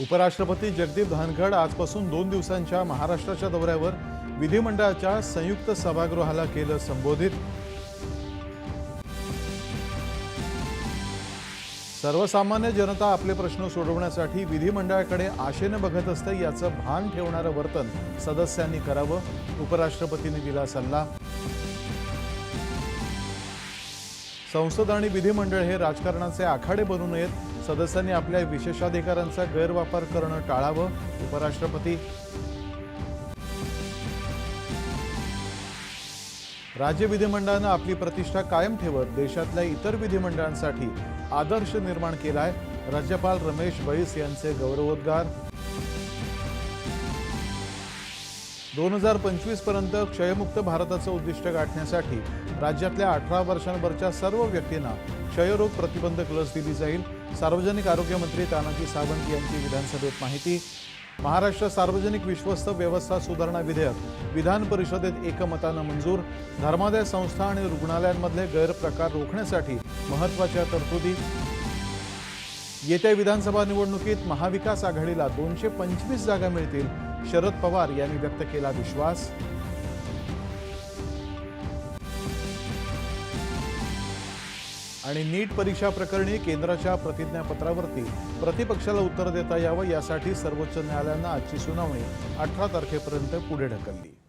उपराष्ट्रपती जगदीप धनखड आजपासून दोन दिवसांच्या महाराष्ट्राच्या दौऱ्यावर विधिमंडळाच्या संयुक्त सभागृहाला केलं संबोधित. सर्वसामान्य जनता आपले प्रश्न सोडवण्यासाठी विधिमंडळाकडे आशेनं बघत असते याचं भान ठेवणारं वर्तन सदस्यांनी करावं उपराष्ट्रपतींनी दिला सल्ला. संसद आणि विधिमंडळ हे राजकारणाचे आखाडे बनू नयेत. सदस्यांनी आपल्या विशेषाधिकारांचा गैरवापर करणं टाळावं उपराष्ट्रपती. राज्य विधिमंडळानं आपली प्रतिष्ठा कायम ठेवत देशातल्या इतर विधिमंडळांसाठी आदर्श निर्माण केलाय. राज्यपाल रमेश बैस यांचे गौरवोद्गार. दोन हजार पंचवीसपर्यंत क्षयमुक्त भारताचं उद्दिष्ट गाठण्यासाठी राज्यातल्या अठरा वर्षांवरच्या सर्व व्यक्तींना क्षयरोग प्रतिबंधक लस दिली जाईल. सार्वजनिक आरोग्य मंत्री तानाजी सावंत यांची विधानसभेत माहिती. महाराष्ट्र सार्वजनिक विश्वस्त व्यवस्था सुधारणा विधेयक विधान परिषदेत एकमतानं मंजूर. धर्मादाय संस्था आणि रुग्णालयांमधले गैरप्रकार रोखण्यासाठी महत्त्वाच्या तरतुदी. येत्या विधानसभा निवडणुकीत महाविकास आघाडीला दोनशे पंचवीस जागा मिळतील शरद पवार यांनी व्यक्त केला विश्वास. आणि नीट परीक्षा प्रकरणी केंद्राच्या प्रतिज्ञापत्रावरती प्रतिपक्षाला उत्तर देता यावं यासाठी सर्वोच्च न्यायालयानं आजची सुनावणी अठरा तारखेपर्यंत पुढे ढकलली.